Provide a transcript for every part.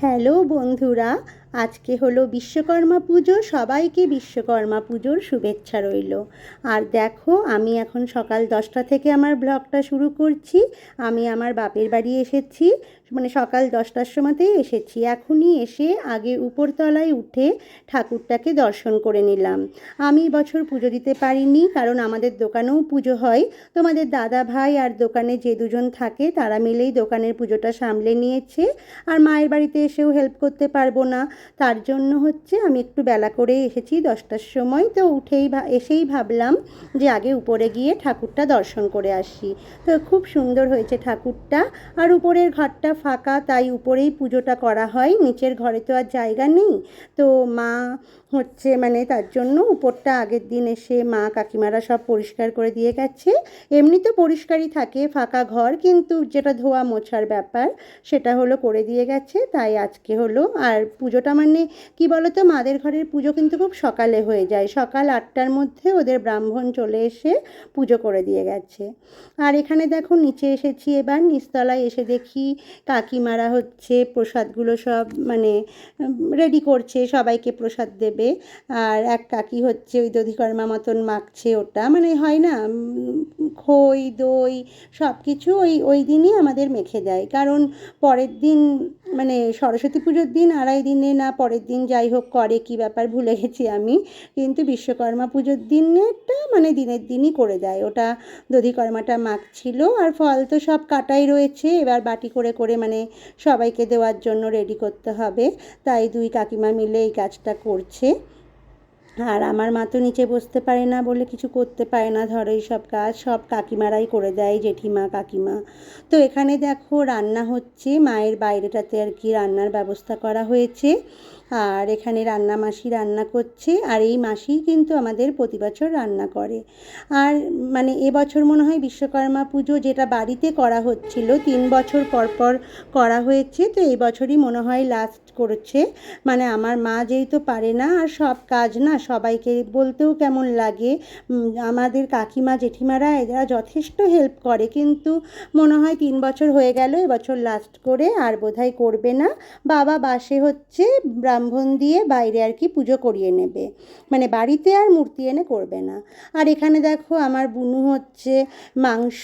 Hello বন্ধুরা, আজকে হলো বিশ্বকর্মা পুজো, সবাইকে বিশ্বকর্মা পুজোর শুভেচ্ছা রইল। আর দেখো, আমি এখন সকাল দশটা থেকে আমার ব্লগটা শুরু করছি। আমি আমার বাপের বাড়ি এসেছি। মানে সকাল দশটার সময়তেই এসেছি। এখনই এসে আগে উপরতলায় উঠে ঠাকুরটাকে দর্শন করে নিলাম। আমি বছর পুজো দিতে পারিনি, কারণ আমাদের দোকানেও পুজো হয়। তোমাদের দাদা ভাই আর দোকানে যে দুজন থাকে, তারা মিলেই দোকানের পুজোটা সামলে নিয়েছে। আর মায়ের বাড়িতে এসেও হেল্প করতে পারব না। তার জন্য হচ্ছে আমি একটু বেলা করে এসেছি, দশটার সময়। তো উঠেই এসেই ভাবলাম যে আগে উপরে গিয়ে ঠাকুরটা দর্শন করে আসি। তো খুব সুন্দর হয়েছে ঠাকুরটা। আর উপরের ঘরটা ফাঁকা, তাই উপরেই পুজোটা করা হয়। নিচের ঘরে তো আর জায়গা নেই। তো মা হচ্ছে মানে তার জন্য উপরটা আগের দিন এসে মা কাকিমারা সব পরিষ্কার করে দিয়ে গেছে। এমনি তো পরিষ্কারই থাকে, ফাঁকা ঘর, কিন্তু যেটা ধোয়া মোছার ব্যাপার, সেটা হলো করে দিয়ে গেছে। তাই আজকে হলো। আর পুজোটা মানে কি বলতো, মাদের ঘরের পুজো কিন্তু খুব সকালে হয়ে যায়। সকাল আটটার মধ্যে ওদের ব্রাহ্মণ চলে এসে পুজো করে দিয়ে গেছে। আর এখানে দেখো, নিচে এসেছি এবার, নিচতলায় এসে দেখি কাকিমারা হচ্ছে, প্রসাদগুলো সব মানে রেডি করছে, সবাইকে প্রসাদ দেবে। আর এক কাকি হচ্ছে ওই দধিকর্মা মতন মাখছে ওটা। মানে হয় না খই, দই সব কিছু ওই ওই দিনই আমাদের মেখে দেয়। কারণ পরের দিন মানে সরস্বতী পুজোর দিন, আড়াই দিনে না পরের দিন যাই হোক, করে কি ব্যাপার ভুলে গেছি আমি। কিন্তু বিশ্বকর্মা পুজোর দিনেরটা মানে দিনের দিনই করে দেয়। ওটা দধিকর্মাটা মাখছিল। আর ফল তো সব কাটাই রয়েছে। এবার বাটি করে করে মানে সবাইকে দেওয়ার জন্য রেডি করতে হবে। তাই দুই কাকিমা মিলে এই কাজটা করছে। আর আমার মা তো নিচে বসতে পারে না বলে কিছু করতে পারে না। ধরো সব কাজ সব কাকিমারাই করে দেয়, জেঠিমা, কাকিমা। তো এখানে দেখো রান্না হচ্ছে। মায়ের বাইরেটাতে আর কি রান্নার ব্যবস্থা করা হয়েছে। আর এখানে রান্না মাসি রান্না করছে, আর এই মাসিই কিন্তু আমাদের প্রতি বছর রান্না করে। আর মানে এবছর মনে হয় বিশ্বকর্মা পুজো যেটা বাড়িতে করা হচ্ছিল, তিন বছর পর পর করা হয়েছে। তো এই বছরই মনে হয় লাস্ট করেছে। মানে আমার মা যেহেতু পারে না, আর সব কাজ না সবাইকে বলতেও কেমন লাগে। আমাদের কাকিমা, জেঠিমারা এরা যথেষ্ট হেল্প করে। কিন্তু মনে হয় তিন বছর হয়ে গেল এবছর লাস্ট করে আর বোধহয় করবে না। বাবা বাসে হচ্ছে ব্রাহ্মণ দিয়ে বাইরে আর কি পুজো করিয়ে নেবে। মানে বাড়িতে আর মূর্তি এনে করবে না। আর এখানে দেখো আমার বুনু হচ্ছে মাংস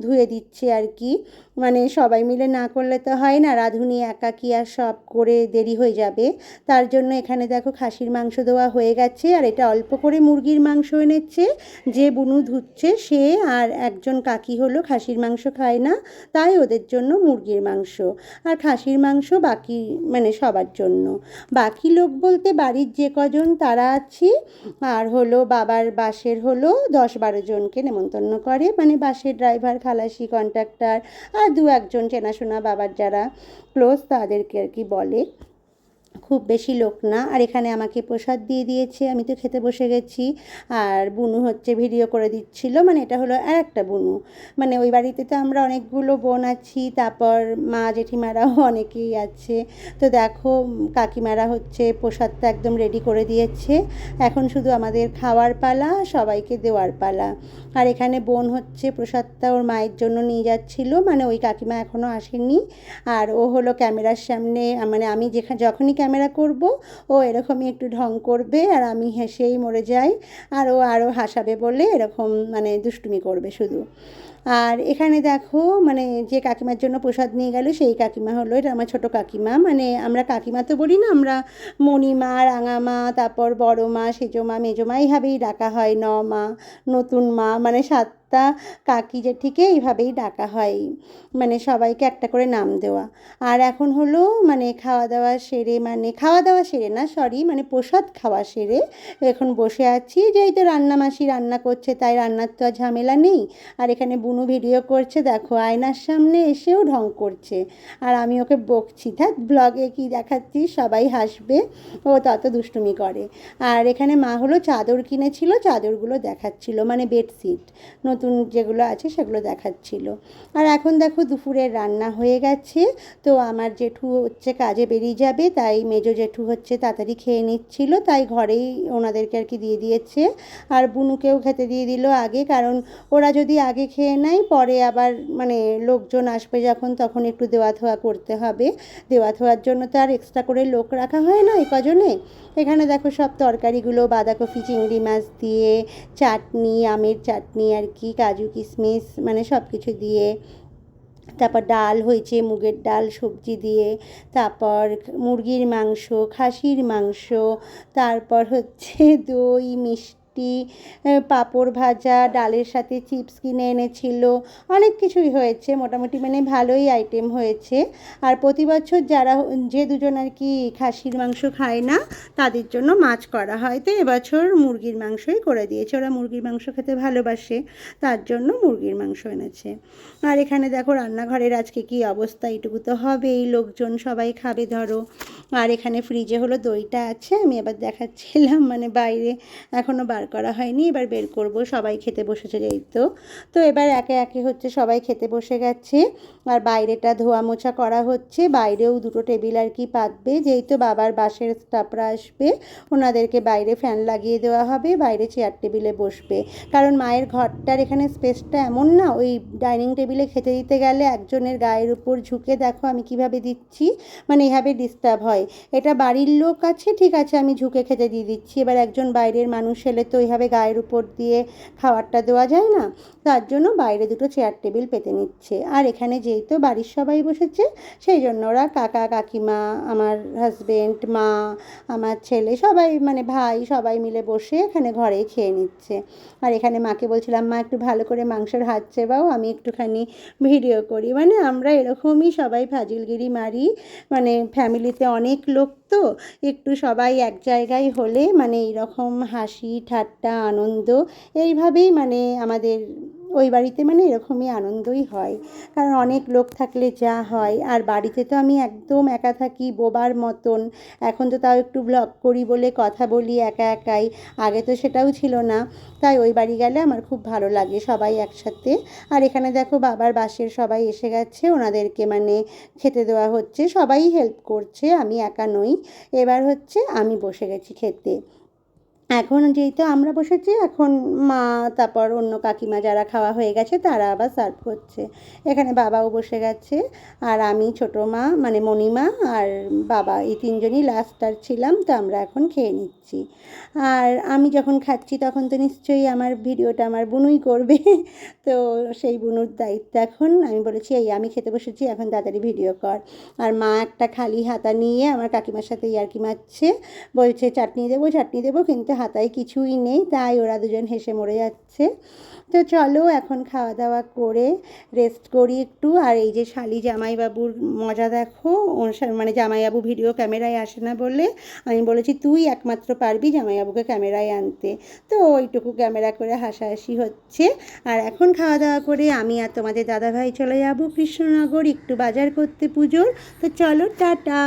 ধুয়ে দিচ্ছে আর কি। মানে সবাই মিলে না করলে তো হয় না। রাঁধুনি একাকি আর সব করে দেরি হয়ে যাবে? তার জন্য এখানে দেখো খাসির মাংস দেওয়া হয়ে গেছে আর এটা অল্প করে মুরগির মাংস এনেছে। যে বুনু ধুচ্ছে সে আর একজন কাকি হলো খাসির মাংস খায় না, তাই ওদের জন্য মুরগির মাংস। আর খাসির মাংস বাকি মানে সবার জন্য। বাকি লোক বলতে বাড়ির যে কজন তারা আছি। আর হলো বাবার বাসের হলো দশ বারো জনকে নেমন্তন্ন করে। মানে বাসের ড্রাইভার, খালাসি, কন্ট্রাক্টর আর দু একজন চেনাশোনা বাবার যারা ক্লোজ তাদেরকে আর কি বলে। খুব বেশি লোক না। আর এখানে আমাকে প্রসাদ দিয়ে দিয়েছে, আমি তো খেতে বসে গেছি। আর বুনু হচ্ছে ভিডিও করে দিচ্ছিল মানে এটা হলো আর একটা বুনু। মানে ওই বাড়িতে তো আমরা অনেকগুলো বোন আছি, তারপর মা, জেঠিমারাও অনেকেই আছে। তো দেখো, কাকিমারা হচ্ছে প্রসাদটা একদম রেডি করে দিয়েছে। এখন শুধু আমাদের খাওয়ার পালা, সবাইকে দেওয়ার পালা। আর এখানে বোন হচ্ছে প্রসাদটা ওর মায়ের জন্য নিয়ে যাচ্ছিল মানে ওই কাকিমা এখনও আসেনি। আর ও হলো ক্যামেরার সামনে মানে আমি যেখানে যখনই ক্যামেরা করব। ও এরকমই একটু ঢং করবে আর আমি হেসেই মরে যাই। আর ও আরও হাসাবে বলে এরকম মানে দুষ্টুমি করবে শুধু। আর এখানে দেখো মানে যে কাকিমার জন্য প্রসাদ নিয়ে গেল সেই কাকিমা হলো এটা আমার ছোটো কাকিমা। মানে আমরা কাকিমা তো বলি না, আমরা মণিমা, রাঙামা, তারপর বড় মা সেজো মা মেজো মা এইভাবেই ডাকা হয়, ন মা, নতুন মা মানে সাতটা কাকি জেঠিকে এইভাবেই ডাকা হয়। মানে সবাইকে একটা করে নাম দেওয়া। আর এখন হলো মানে খাওয়া দাওয়া সেরে মানে খাওয়া দাওয়া সেরে না সরি মানে প্রসাদ খাওয়া সেরে এখন বসে আছি যেই তো রান্না মাসি রান্না করছে, তাই রান্নার তো আর ঝামেলা নেই। আর এখানে বুনু ভিডিও করছে, দেখো আয়নার সামনে এসেও ঢং করছে। আর আমি ওকে বকছি থাক ব্লগে কি দেখাচ্ছি, সবাই হাসবে, ও তত দুষ্টুমি করে। আর এখানে মা হলো চাদর কিনেছিল, চাদরগুলো দেখাচ্ছিল মানে বেডশিট নতুন যেগুলো আছে সেগুলো দেখাচ্ছিল। আর এখন দেখো দুপুরের রান্না হয়ে গেছে। তো আমার জেঠু হচ্ছে কাজে বেরিয়ে যাবে, তাই মেজো জেঠু হচ্ছে তাড়াতাড়ি খেয়ে নিচ্ছিল, তাই ঘরেই ওনাদেরকে আর কি দিয়ে দিয়েছে। আর বুনুকেও খেতে দিয়ে দিল আগে, কারণ ওরা যদি আগে খেয়ে নেয়, পরে আবার মানে লোকজন আসবে যখন, তখন একটু দেওয়া থোয়া করতে হবে। দেওয়া থোয়ার জন্য তো আর এক্সট্রা করে লোক রাখা হয় না এই কজনে। এখানে দেখো সব তরকারিগুলো, বাঁধাকপি, চিংড়ি মাছ দিয়ে, চাটনি, আমের চাটনি আর কি। কাজু কিশমিশ মানে সব কিছু দিয়ে, তারপর ডাল হয়েছে, মুগের ডাল, সবজি দিয়ে, তারপর মুরগির মাংস, খাসির মাংস, তারপর হচ্ছে দই, মিষ্টি আহ, পাঁপড় ভাজা ডালের সাথে চিপস কিনে এনেছিল। অনেক কিছুই হয়েছে মোটামুটি মানে ভালোই আইটেম হয়েছে। আর প্রতি বছর যারা যে দুজন আর কি খাসির মাংস খায় না তাদের জন্য মাছ করা হয়। তো এবছর মুরগির মাংসই করে দিয়েছে। ওরা মুরগির মাংস খেতে ভালোবাসে তার জন্য মুরগির মাংস এনেছে। আর এখানে দেখো রান্নাঘরের আজকে কি অবস্থা এটুকু তো হবেই। লোকজন সবাই খাবে ধরো। আর এখানে ফ্রিজে হলো দইটা আছে, আমি এবার দেখাচ্ছিলাম মানে বাইরে এখনও বার করা হয়নি, এবার বের করব, সবাই খেতে বসেছে যেই তো। তো এবার একে একে হচ্ছে সবাই খেতে বসে গেছে, আর বাইরেটা ধোয়া মোছা করা হচ্ছে, বাইরেও দুটো টেবিল আর কি পাতবে, যেই তো বাবার বাসের স্টাফরা আসবে, ওনাদেরকে বাইরে ফ্যান লাগিয়ে দেওয়া হবে, বাইরে চেয়ার টেবিলে বসবে। কারণ মায়ের ঘরটার এখানে স্পেসটা এমন না, ওই ডাইনিং টেবিলে খেতে দিতে গেলে একজনের গায়ের উপর ঝুঁকে, দেখো আমি কীভাবে দিচ্ছি মানে এভাবে ডিস্টার্ব হয়। এটা বাড়ির লোক আছে, ঠিক আছে, আমি ঝুঁকে খেতে দিয়ে দিচ্ছি। এবার একজন বাইরের মানুষ এলে তো ওইভাবে গায়ের উপর দিয়ে খাবারটা দেওয়া যায় না। তার জন্য বাইরে দুটো চেয়ার টেবিল পেতে নিচ্ছে। আর এখানে যেহেতু বাড়ির সবাই বসেছে, সেই জন্য ওরা কাকা, কাকিমা, আমার হাজবেন্ড মা, আমার ছেলে, সবাই মানে ভাই সবাই মিলে বসে এখানে ঘরেই খেয়ে নিচ্ছে। আর এখানে মাকে বলছিলাম, মা, একটু ভালো করে মাংসের হাত চেবাও, আমি একটুখানি ভিডিও করি। মানে আমরা এরকমই সবাই ফাজিলগিরি মারি। মানে ফ্যামিলিতে অনেক লোক তো, একটু সবাই এক জায়গায় হলে মানে এইরকম হাসি, ঠাট্টা, আনন্দ, এইভাবেই মানে আমাদের ওই বাড়িতে মানে এরকমই আনন্দই হয়। কারণ অনেক লোক থাকলে যা হয়। আর বাড়িতে তো আমি একদম একা থাকি, বোবার মতন। এখন তো তাও একটু ব্লগ করি বলে কথা বলি একা একাই। আগে তো সেটাও ছিল না। তাই ওই বাড়ি গেলে আমার খুব ভালো লাগে সবাই একসাথে। আর এখানে দেখো বাবার বাসের সবাই এসে গেছে। ওনাদেরকে মানে খেতে দেওয়া হচ্ছে। সবাই হেল্প করছে। আমি একা নই। এবার হচ্ছে আমি বসে গেছি খেতে। এখন যেহেতু আমরা বসেছি, এখন মা, তারপর অন্য কাকিমা যারা খাওয়া হয়ে গেছে তারা আবার সার্ভ করছে। এখানে বাবাও বসে গেছে, আর আমি ছোটো মা মানে মণিমা আর বাবা, এই তিনজনই লাস্ট আর ছিলাম, তো আমরা এখন খেয়ে নিচ্ছি। আর আমি যখন খাচ্ছি তখন তো নিশ্চয়ই আমার ভিডিওটা আমার বুনুই করবে, তো সেই বুনুর দায়িত্ব এখন। আমি বলেছি, এই, আমি খেতে বসেছি, এখন তাড়াতাড়ি ভিডিও কর। আর মা একটা খালি হাতা নিয়ে আমার কাকিমার সাথে ইয়ার্কি মারছে, বলছে, চাটনি দেবো চাটনি দেবো, কিন্তু হাতায় কিছুই নেই, তাই ওরা দুজন হেসে মরে যাচ্ছে। তো চলো এখন খাওয়া দাওয়া করে রেস্ট করি একটু। আর এই যে শালি জামাইবাবুর মজা দেখো মানে জামাইবাবু ভিডিও ক্যামেরায় আসে না বলে আমি বলেছি, তুই একমাত্র পারবি জামাইবাবুকে ক্যামেরায় আনতে। তো ওইটুকু ক্যামেরা করে হাসাহাসি হচ্ছে। আর এখন খাওয়া দাওয়া করে আমি আর তোমাদের দাদাভাই চলে যাব কৃষ্ণনগর একটু বাজার করতে পুজোর। তো চলো, টাটা!